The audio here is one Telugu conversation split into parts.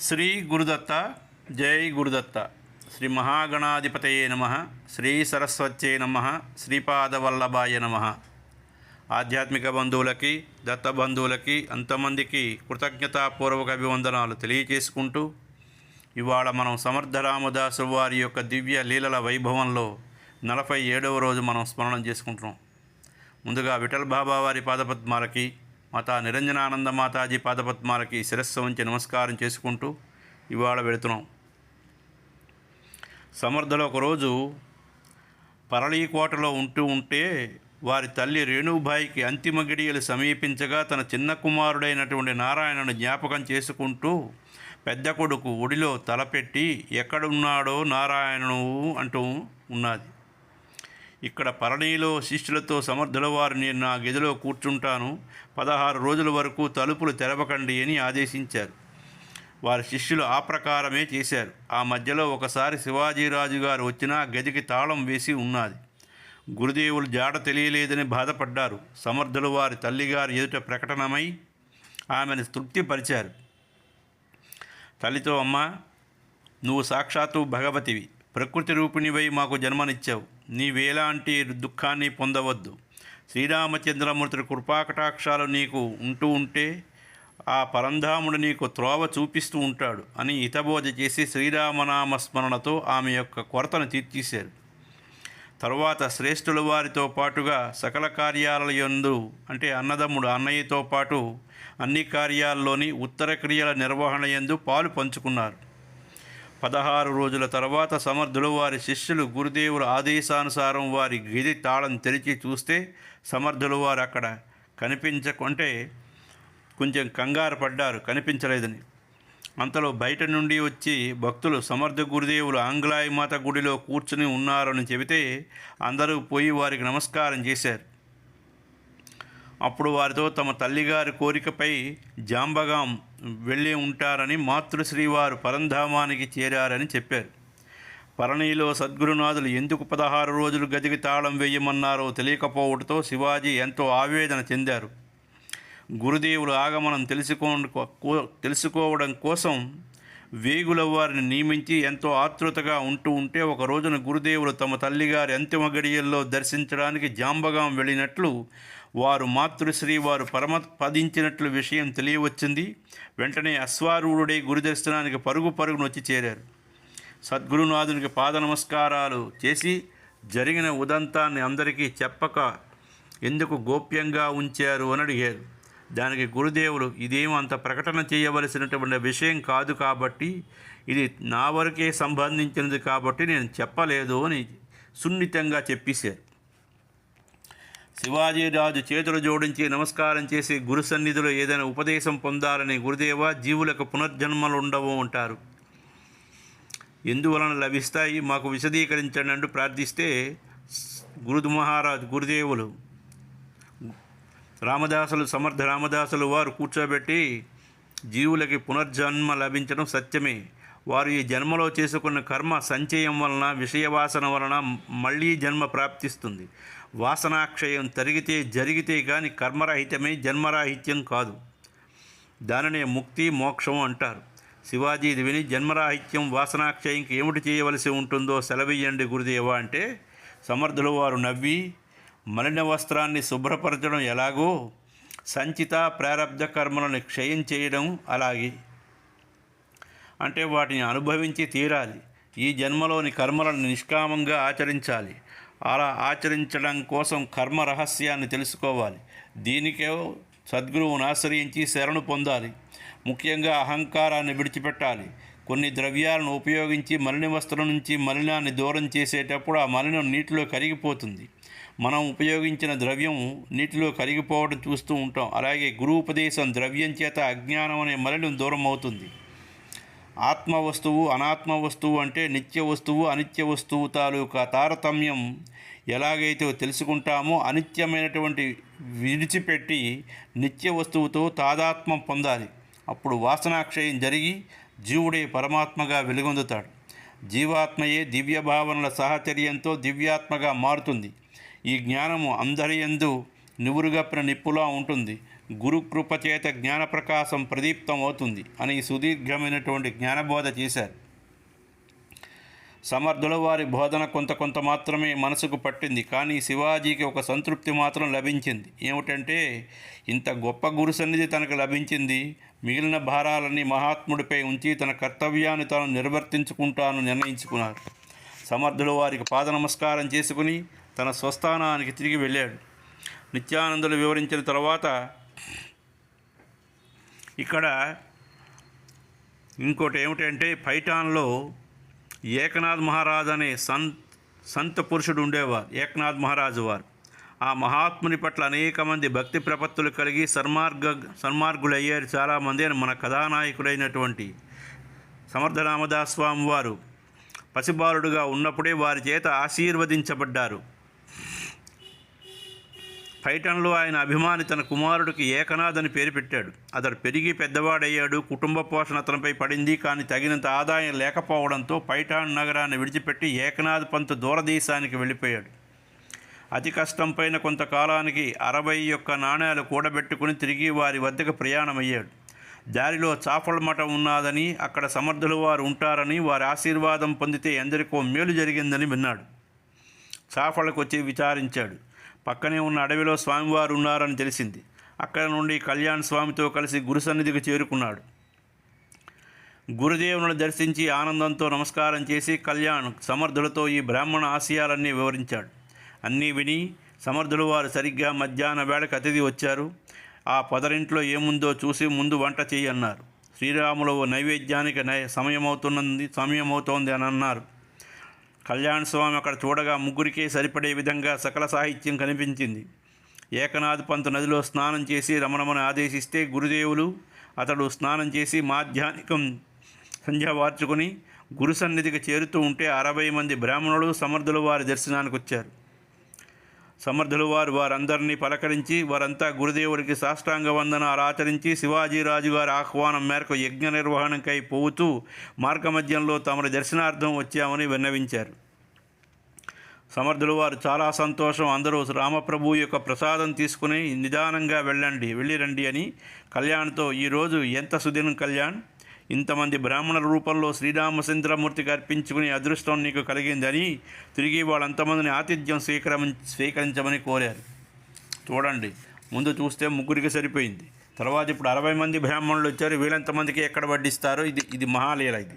శ్రీ గురుదత్త జై గురుదత్త. శ్రీ మహాగణాధిపతయే నమ. శ్రీ సరస్వత్యే నమ. శ్రీపాదవల్లభాయ నమ. ఆధ్యాత్మిక బంధువులకి దత్త బంధువులకి అంతమందికి కృతజ్ఞతాపూర్వక అభివందనాలు తెలియచేసుకుంటూ ఇవాళ మనం సమర్థ రామదాసు వారి యొక్క దివ్య లీలల వైభవంలో నలభై ఏడవ రోజు మనం స్మరణం చేసుకుంటున్నాం. ముందుగా విఠల్ బాబా వారి పాదపద్మాలకి మాతా నిరంజనానంద మాతాజీ పాదపద్మాలకి శిరస్సు ఉంచి నమస్కారం చేసుకుంటూ ఇవాళ వెళుతున్నాం. సమర్థలో ఒకరోజు పరళీకోటలో ఉంటూ ఉంటే వారి తల్లి రేణుబాయికి అంతిమ గిడియలు సమీపించగా తన చిన్న కుమారుడైనటువంటి నారాయణను జ్ఞాపకం చేసుకుంటూ పెద్ద కొడుకు ఒడిలో తలపెట్టి ఎక్కడున్నాడో నారాయణను అంటూ ఉన్నది. ఇక్కడ పరణిలో శిష్యులతో సమర్థుల వారు నేను నా గదిలో కూర్చుంటాను. పదహారు రోజుల వరకు తలుపులు తెరవకండి అని ఆదేశించారు. వారి శిష్యులు ఆ ప్రకారమే చేశారు. ఆ మధ్యలో ఒకసారి శివాజీరాజు గారు వచ్చినా గదికి తాళం వేసి ఉన్నది. గురుదేవులు జాడ తెలియలేదని బాధపడ్డారు. సమర్థులు వారి తల్లిగారి ఎదుట ప్రకటనమై ఆమెను తృప్తిపరిచారు. తల్లితో అమ్మ నువ్వు సాక్షాత్తు భగవతివి. ప్రకృతి రూపిణివై మాకు జన్మనిచ్చావు. నీవేలాంటి దుఃఖాన్ని పొందవద్దు. శ్రీరామచంద్రమూర్తి కృపాకటాక్షాలు నీకు ఉంటూ ఉంటే ఆ పరంధాముడు నీకు త్రోవ చూపిస్తూ ఉంటాడు అని హితబోధ చేసి శ్రీరామనామ స్మరణతో ఆమె యొక్క కొరతను తీర్చేశారు. తరువాత శ్రేష్ఠుల వారితో పాటుగా సకల కార్యాలయందు అంటే అన్నదమ్ముడు అన్నయ్యతో పాటు అన్ని కార్యాల్లోని ఉత్తర క్రియల నిర్వహణ యందు పాలు పంచుకున్నారు. పదహారు రోజుల తర్వాత సమర్థులు వారి శిష్యులు గురుదేవుల ఆదేశానుసారం వారి గిది తాళం తెరిచి చూస్తే సమర్థులు వారు అక్కడ కనిపించకుంటే కొంచెం కంగారు పడ్డారు. కనిపించలేదని. అంతలో బయట నుండి వచ్చి భక్తులు సమర్థ గురుదేవులు ఆంగ్లాయి మాత గుడిలో కూర్చుని ఉన్నారని చెబితే అందరూ పోయి వారికి నమస్కారం చేశారు. అప్పుడు వారితో తమ తల్లిగారి కోరికపై జాంబగాం వెళ్ళి ఉంటారని మాతృశ్రీవారు పరంధామానికి చేరారని చెప్పారు. పరణిలో సద్గురునాథులు ఎందుకు పదహారు రోజులు గదికి తాళం వేయమన్నారో తెలియకపోవడంతో శివాజీ ఎంతో ఆవేదన చెందారు. గురుదేవుల ఆగమనం తెలుసుకో తెలుసుకోవడం కోసం వేగుల వారిని నియమించి ఎంతో ఆతృతగా ఉంటూ ఉంటే ఒక రోజున గురుదేవులు తమ తల్లిగారి అంతిమ గడియల్లో దర్శించడానికి జాంబగాం వెళ్ళినట్లు వారు మాతృశ్రీ వారు పరమపదించినట్లు విషయం తెలియవచ్చింది. వెంటనే అశ్వారూఢుడే గురు దర్శనానికి పరుగు పరుగును వచ్చి చేరారు. సద్గురునాథునికి పాద నమస్కారాలు చేసి జరిగిన ఉదంతాన్ని అందరికీ చెప్పక ఎందుకు గోప్యంగా ఉంచారు అని అడిగారు. దానికి గురుదేవులు ఇదేం అంత ప్రకటన చేయవలసినటువంటి విషయం కాదు కాబట్టి ఇది నా వరకే సంబంధించినది కాబట్టి నేను చెప్పలేదు అని సున్నితంగా చెప్పేశారు. శివాజీరాజు చేతులు జోడించి నమస్కారం చేసి గురు సన్నిధిలో ఏదైనా ఉపదేశం పొందాలని గురుదేవ జీవులకు పునర్జన్మలు ఉండవు అంటారు. ఎందువలన లభిస్తాయి? మాకు విశదీకరించండి అంటూ ప్రార్థిస్తే గురుదు మహారాజ్ గురుదేవులు రామదాసులు సమర్థ రామదాసులు వారు కూర్చోబెట్టి జీవులకి పునర్జన్మ లభించడం సత్యమే. వారు ఈ జన్మలో చేసుకున్న కర్మ సంచయం వలన విషయవాసన వలన మళ్ళీ జన్మ ప్రాప్తిస్తుంది. వాసనాక్షయం తరిగితే జరిగితే కానీ కర్మరాహిత్యమే జన్మరాహిత్యం కాదు. దానినే ముక్తి మోక్షం అంటారు. శివాజీది విని జన్మరాహిత్యం వాసనాక్షయంకి ఏమిటి చేయవలసి ఉంటుందో సెలవియ్యండి గురుదేవా అంటే సమర్థులు వారు నవ్వి మలిన వస్త్రాన్ని శుభ్రపరచడం ఎలాగో సంచిత ప్రారబ్ధ కర్మలను క్షయం చేయడం అలాగే. అంటే వాటిని అనుభవించి తీరాలి. ఈ జన్మలోని కర్మలను నిష్కామంగా ఆచరించాలి. అలా ఆచరించడం కోసం కర్మ రహస్యాన్ని తెలుసుకోవాలి. దీనికే సద్గురువును ఆశ్రయించి శరణు పొందాలి. ముఖ్యంగా అహంకారాన్ని విడిచిపెట్టాలి. కొన్ని ద్రవ్యాలను ఉపయోగించి మలిన వస్త్రం నుంచి మలినాన్ని దూరం చేసేటప్పుడు ఆ మలినం నీటిలో కరిగిపోతుంది. మనం ఉపయోగించిన ద్రవ్యం నీటిలో కరిగిపోవడం చూస్తూ ఉంటాం. అలాగే గురు ఉపదేశం ద్రవ్యం చేత అజ్ఞానం అనే మలినం దూరం అవుతుంది. ఆత్మ వస్తువు అనాత్మ వస్తువు అంటే నిత్య వస్తువు అనిత్య వస్తువు తాలూకా తారతమ్యం ఎలాగైతే తెలుసుకుంటామో అనిత్యమైనటువంటి విడిచిపెట్టి నిత్య వస్తువుతో తాదాత్మ్యం పొందాలి. అప్పుడు వాసనాక్షయం జరిగి జీవుడే పరమాత్మగా వెలుగొందుతాడు. జీవాత్మయే దివ్య భావనల సాహచర్యంతో దివ్యాత్మగా మారుతుంది. ఈ జ్ఞానము అందరి యందు నివురుగప్పిన నిప్పులా ఉంటుంది. గురుకృపచేత జ్ఞాన ప్రకాశం జ్ఞానప్రకాశం ప్రదీప్తం అవుతుంది అని సుదీర్ఘమైనటువంటి జ్ఞానబోధ చేశారు. సమర్థుల వారి బోధన కొంత కొంత మాత్రమే మనసుకు పట్టింది కానీ శివాజీకి ఒక సంతృప్తి మాత్రం లభించింది. ఏమిటంటే ఇంత గొప్ప గురు సన్నిధి తనకు లభించింది. మిగిలిన భారాలన్నీ మహాత్ముడిపై ఉంచి తన కర్తవ్యాన్ని తాను నిర్వర్తించుకుంటాను నిర్ణయించుకున్నారు. సమర్థుల వారికి పాద నమస్కారం చేసుకుని తన స్వస్థానానికి తిరిగి వెళ్ళాడు. నిత్యానందులు వివరించిన తర్వాత ఇక్కడ ఇంకోటి ఏమిటంటే పైఠాన్లో ఏకనాథ్ మహారాజ్ అనే సంత్ సంత పురుషుడు ఉండేవారు ఏకనాథ్ మహారాజు వారు. ఆ మహాత్ముని పట్ల అనేక మంది భక్తి ప్రపత్తులు కలిగి సన్మార్గ సన్మార్గులు అయ్యారు చాలామంది అని మన కథానాయకుడైనటువంటి సమర్థ రామదాస్ స్వామి వారు పసిబాలుడుగా ఉన్నప్పుడే వారి చేత ఆశీర్వదించబడ్డారు. పైటన్లో ఆయన అభిమాని తన కుమారుడికి ఏకనాథ్ అని పేరు పెట్టాడు. అతడు పెరిగి పెద్దవాడయ్యాడు. కుటుంబ పోషణ అతనిపై పడింది. కానీ తగినంత ఆదాయం లేకపోవడంతో పైఠాన్ నగరాన్ని విడిచిపెట్టి ఏకనాథ్ పంత్ దూరదేశానికి వెళ్ళిపోయాడు. అతి కష్టం పైన కొంతకాలానికి అరవై యొక్క నాణేలు కూడబెట్టుకుని తిరిగి వారి వద్దకు ప్రయాణమయ్యాడు. దారిలో చాపల మఠం ఉన్నదని అక్కడ సమర్థులు వారు ఉంటారని వారి ఆశీర్వాదం పొందితే ఎందరికో మేలు జరిగిందని విన్నాడు. చాపలకు వచ్చి విచారించాడు. పక్కనే ఉన్న అడవిలో స్వామివారు ఉన్నారని తెలిసింది. అక్కడ నుండి కళ్యాణ్ స్వామితో కలిసి గురు సన్నిధికి చేరుకున్నాడు. గురుదేవుని దర్శించి ఆనందంతో నమస్కారం చేసి కళ్యాణ్ సమర్థులతో ఈ బ్రాహ్మణ ఆశయాలన్నీ వివరించాడు. అన్నీ విని సమర్థులు వారు సరిగ్గా మధ్యాహ్న వేళకు అతిథి వచ్చారు. ఆ పొదరింట్లో ఏముందో చూసి ముందు వంట చేయన్నారు అన్నారు శ్రీరాములు నైవేద్యానికి నై సమయమవుతున్నది సమయమవుతోంది అని అన్నారు. కళ్యాణ స్వామి అక్కడ చూడగా ముగ్గురికే సరిపడే విధంగా సకల సాహిత్యం కనిపించింది. ఏకనాథ్ పంత్ నదిలో స్నానం చేసి రమణమని ఆదేశిస్తే గురుదేవులు అతడు స్నానం చేసి మాధ్యానికం సంధ్య వార్చుకుని గురు సన్నిధికి చేరుతూ ఉంటే అరవై మంది బ్రాహ్మణులు సమర్థుల వారి దర్శనానికి వచ్చారు సమర్థులు వారు వారందరినీ పలకరించి వారంతా గురుదేవుడికి సాష్టాంగ వందనాలు ఆచరించి శివాజీరాజు గారి ఆహ్వానం మేరకు యజ్ఞ నిర్వహణకై పోవుతూ మార్గమధ్యంలో తమరి దర్శనార్థం వచ్చామని విన్నవించారు. సమర్థులు వారు చాలా సంతోషం. అందరూ రామప్రభు యొక్క ప్రసాదం తీసుకుని నిదానంగా వెళ్ళండి వెళ్ళిరండి అని కళ్యాణ్తో ఈరోజు ఎంత సుదినం కళ్యాణ్? ఇంతమంది బ్రాహ్మణుల రూపంలో శ్రీరామచంద్రమూర్తికి అర్పించుకునే అదృష్టం నీకు కలిగిందని తిరిగి వాళ్ళంతమందిని ఆతిథ్యం స్వీకరం స్వీకరించమని కోరారు. చూడండి ముందు చూస్తే ముగ్గురికి సరిపోయింది. తర్వాత ఇప్పుడు అరవై మంది బ్రాహ్మణులు వచ్చారు. వీళ్ళంతమందికి ఎక్కడ వడ్డిస్తారో ఇది ఇది మహాలీల ఇది.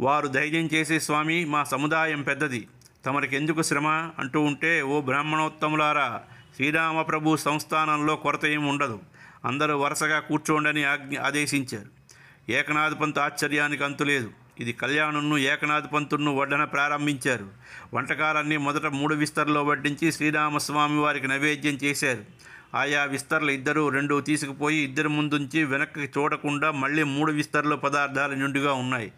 వారు ధైర్యం చేసే స్వామి మా సముదాయం పెద్దది. తమరికి ఎందుకు శ్రమ? అంటూ ఉంటే ఓ బ్రాహ్మణోత్తములారా శ్రీరామప్రభు సంస్థానంలో కొరత ఏమి ఉండదు. అందరూ వరుసగా కూర్చోండని ఆజ్ఞ ఆదేశించారు. ఏకనాథ పంత్ ఆశ్చర్యానికి అంతులేదు ఇది కళ్యాణును ఏకనాథ పంతును వడ్డన ప్రారంభించారు. వంటకాలన్నీ మొదట మూడు విస్తరలో వడ్డించి శ్రీరామస్వామి వారికి నైవేద్యం చేశారు. ఆయా విస్తర్లు ఇద్దరు రెండు తీసుకుపోయి ఇద్దరు ముందుంచి వెనక్కి చూడకుండా మళ్ళీ మూడు విస్తర్ల పదార్థాలు నిండుగా ఉన్నాయి.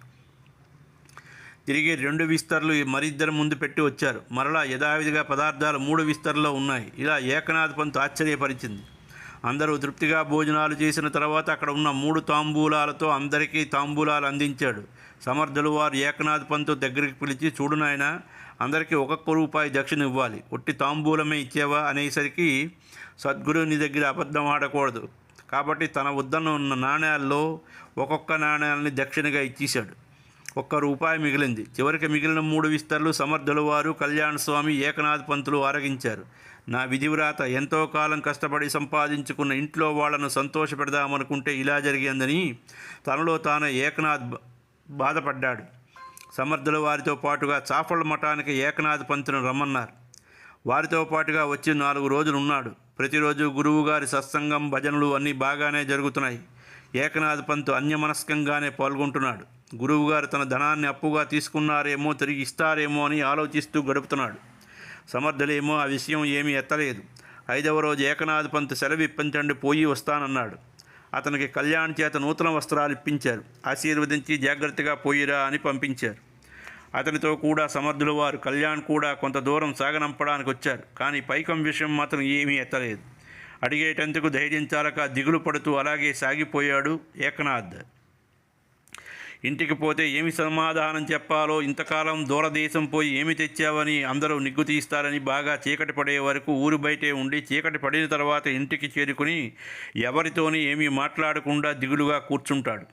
తిరిగి రెండు విస్తరలు మరిద్దరు ముందు పెట్టి వచ్చారు. మరలా యథావిధిగా పదార్థాలు మూడు విస్తరలో ఉన్నాయి. ఇలా ఏకనాథ్ పంత్ ఆశ్చర్యపరిచింది. అందరూ తృప్తిగా భోజనాలు చేసిన తర్వాత అక్కడ ఉన్న మూడు తాంబూలాలతో అందరికీ తాంబూలాలు అందించాడు. సమర్థులు వారు ఏకనాథ్ పంతు దగ్గరికి పిలిచి చూడు నాయన అందరికీ ఒక్కొక్క రూపాయి దక్షిణ ఇవ్వాలి. ఒట్టి తాంబూలమే ఇచ్చేవా? అనేసరికి సద్గురు నీ దగ్గర అబద్ధం ఆడకూడదు. కాబట్టి తన వద్దన ఉన్న నాణ్యాల్లో ఒక్కొక్క నాణ్యాలని దక్షిణగా ఇచ్చేశాడు. ఒక్క రూపాయి మిగిలింది. చివరికి మిగిలిన మూడు విస్తర్లు సమర్థుల వారు కళ్యాణ స్వామి ఏకనాథ్ పంతులు ఆరగించారు. నా విధివ్రాత ఎంతో కాలం కష్టపడి సంపాదించుకున్న ఇంట్లో వాళ్ళను సంతోషపెడదామనుకుంటే ఇలా జరిగిందని తనలో తాను ఏకనాథ్ బాధపడ్డాడు. సమర్థుల వారితో పాటుగా చాఫళ్ళ మఠానికి ఏకనాథ్ పంతును రమ్మన్నారు. వారితో పాటుగా వచ్చి నాలుగు రోజులు ఉన్నాడు ప్రతిరోజు గురువుగారి సత్సంగం భజనలు అన్నీ బాగానే జరుగుతున్నాయి. ఏకనాథ్ పంతు అన్యమనస్కంగానే పాల్గొంటున్నాడు. గురువుగారు తన ధనాన్ని అప్పుగా తీసుకున్నారేమో తిరిగి ఇస్తారేమో అని ఆలోచిస్తూ గడుపుతున్నాడు. సమర్థులేమో ఆ విషయం ఏమీ ఎత్తలేదు. ఐదవ రోజు ఏకనాథ్ పంత్ సెలవిప్పించండి పోయి వస్తానన్నాడు. అతనికి కళ్యాణ్ చేత నూతన వస్త్రాలు ఇప్పించారు. ఆశీర్వదించి జాగ్రత్తగా పోయిరా అని పంపించారు. అతనితో కూడా సమర్థుల వారు కళ్యాణ్ కూడా కొంత దూరం సాగనంపడానికి వచ్చారు. కానీ పైకం విషయం మాత్రం ఏమీ ఎత్తలేదు. అడిగేటందుకు ధైర్యం చాలక దిగులు పడుతూ అలాగే సాగిపోయాడు ఏకనాథ్. ఇంటికి పోతే ఏమి సమాధానం చెప్పాలో ఇంతకాలం దూరదేశం పోయి ఏమి తెచ్చావని అందరూ నిగ్గు తీస్తారని బాగా చీకటి పడే వరకు ఊరు బయటే ఉండి చీకటి పడిన తర్వాత ఇంటికి చేరుకుని ఎవరితోని ఏమీ మాట్లాడకుండా దిగులుగా కూర్చుంటాడు.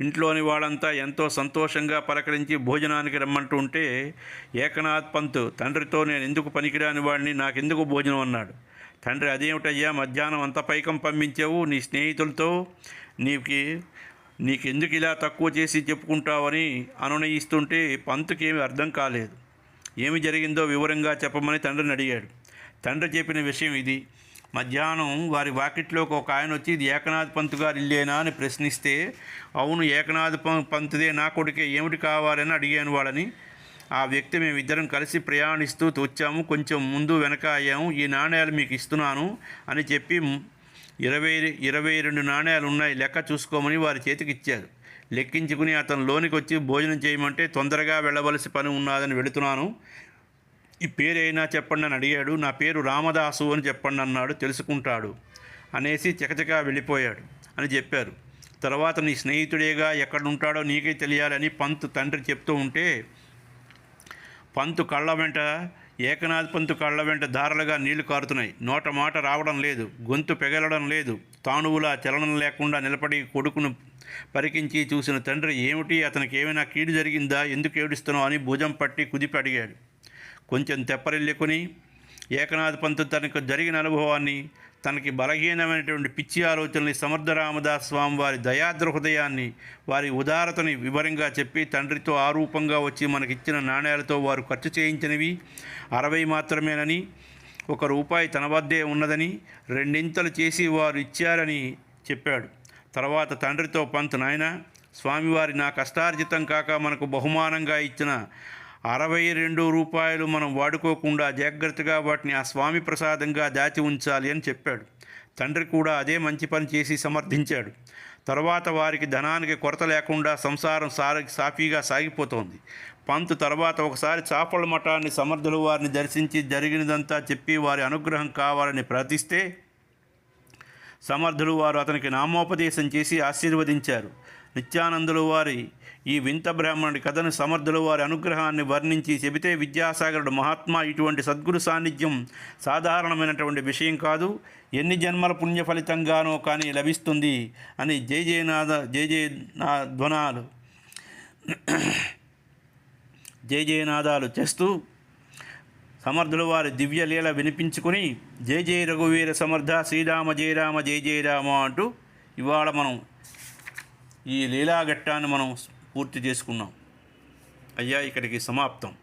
ఇంట్లోని వాళ్ళంతా ఎంతో సంతోషంగా పలకరించి భోజనానికి రమ్మంటుంటే ఏకనాథ్ పంత్ తండ్రితో నేను ఎందుకు పనికిరాని వాడిని నాకెందుకు భోజనం? అన్నాడు. తండ్రి అదేమిటయ్యా? మధ్యాహ్నం అంత పైకం పంపించావు నీ స్నేహితులతో? నీకు నీకెందుకు ఇలా తక్కువ చేసి చెప్పుకుంటావని అనునయిస్తుంటే పంతుకి అర్థం కాలేదు. ఏమి జరిగిందో వివరంగా చెప్పమని తండ్రిని అడిగాడు. తండ్రి చెప్పిన విషయం ఇది. మధ్యాహ్నం వారి వాకిట్లోకి ఒక ఆయన వచ్చి ఇది ఏకనాథ్ పంత్ గారి ఇల్లేనా? అని ప్రశ్నిస్తే అవును ఏకనాథ్ పం- పంతుదే నా కొడుకే ఏమిటి కావాలని అడిగాను వాళ్ళని. ఆ వ్యక్తి మేమిద్దరం కలిసి ప్రయాణిస్తూ వచ్చాము. కొంచెం ముందు వెనక అయ్యాము. ఈ నాణ్యాలు మీకు ఇస్తున్నాను అని చెప్పి ఇరవై ఇరవై రెండు నాణ్యాలు ఉన్నాయి. లెక్క చూసుకోమని వారి చేతికి ఇచ్చారు. లెక్కించుకుని అతను లోనికి వచ్చి భోజనం చేయమంటే తొందరగా వెళ్ళవలసి పని ఉన్నదని వెళుతున్నాను. ఈ పేరైనా చెప్పండి అని అడిగాడు. నా పేరు రామదాసు అని చెప్పండి అన్నాడు. తెలుసుకుంటాడు అనేసి చకచకా వెళ్ళిపోయాడు అని చెప్పారు. తర్వాత నీ స్నేహితుడేగా ఎక్కడుంటాడో నీకే తెలియాలని పంత్ తండ్రి చెప్తూ ఉంటే పంతు కళ్ళ వెంట ఏకనాథ్ పంతు కళ్ళ వెంట ధారలుగా నీళ్ళు కారుతున్నాయి. నోట మాట రావడం లేదు. గొంతు పెగలడం లేదు. తానువులా చలనం లేకుండా నిలబడి కొడుకును పరికించి చూసిన తండ్రి ఏమిటి? అతనికి ఏమైనా కీడు జరిగిందా? ఎందుకు ఏడుస్తున్నావు? అని భుజం పట్టి కుదిపి అడిగాడు. కొంచెం తెప్పరిల్లుకొని ఏకనాథ్ పంతు తనకు జరిగిన అనుభవాన్ని తనకి బలహీనమైనటువంటి పిచ్చి ఆలోచనని సమర్థ రామదాస్ స్వామి వారి దయాద్ర హృదయాన్ని వారి ఉదారతని వివరంగా చెప్పి తండ్రితో ఆరూపంగా వచ్చి మనకిచ్చిన నాణ్యాలతో వారు ఖర్చు చేయించినవి అరవై మాత్రమేనని ఒక రూపాయి తన వద్దే ఉన్నదని రెండింతలు చేసి వారు ఇచ్చారని చెప్పాడు. తర్వాత తండ్రితో పంత్ నాయన స్వామివారి నా కష్టార్జితం కాక మనకు బహుమానంగా ఇచ్చిన అరవై రెండు రూపాయలు మనం వాడుకోకుండా జాగ్రత్తగా వాటిని ఆ స్వామి ప్రసాదంగా దాచి ఉంచాలి అని చెప్పాడు. తండ్రి కూడా అదే మంచి పని చేసి సమర్థించాడు. తర్వాత వారికి ధనానికి కొరత లేకుండా సంసారం సారి సాఫీగా సాగిపోతోంది. పంతు తర్వాత ఒకసారి చాపల మఠాన్ని సమర్థులు వారిని దర్శించి జరిగినదంతా చెప్పి వారి అనుగ్రహం కావాలని ప్రార్థిస్తే సమర్థులు వారు అతనికి నామోపదేశం చేసి ఆశీర్వదించారు. నిత్యానందులు వారి ఈ వింత బ్రాహ్మణుడి కథను సమర్థులు వారి అనుగ్రహాన్ని వర్ణించి చెబితే విద్యాసాగరుడు మహాత్మా ఇటువంటి సద్గురు సాన్నిధ్యం సాధారణమైనటువంటి విషయం కాదు. ఎన్ని జన్మల పుణ్య ఫలితంగానో కానీ లభిస్తుంది అని జయ జయనాథ జయ జయ నా ధ్వనాలు జయ జయనాదాలు చేస్తూ సమర్థుల వారి దివ్య లీల జయ జయ రఘువీర సమర్థ శ్రీరామ జయ రామ జయ జయ రామ అంటూ ఇవాళ మనం ఈ లీలాఘట్టాన్ని మనం పూర్తి చేసుకున్నాం. అయ్యా ఇక్కడికి సమాప్తం.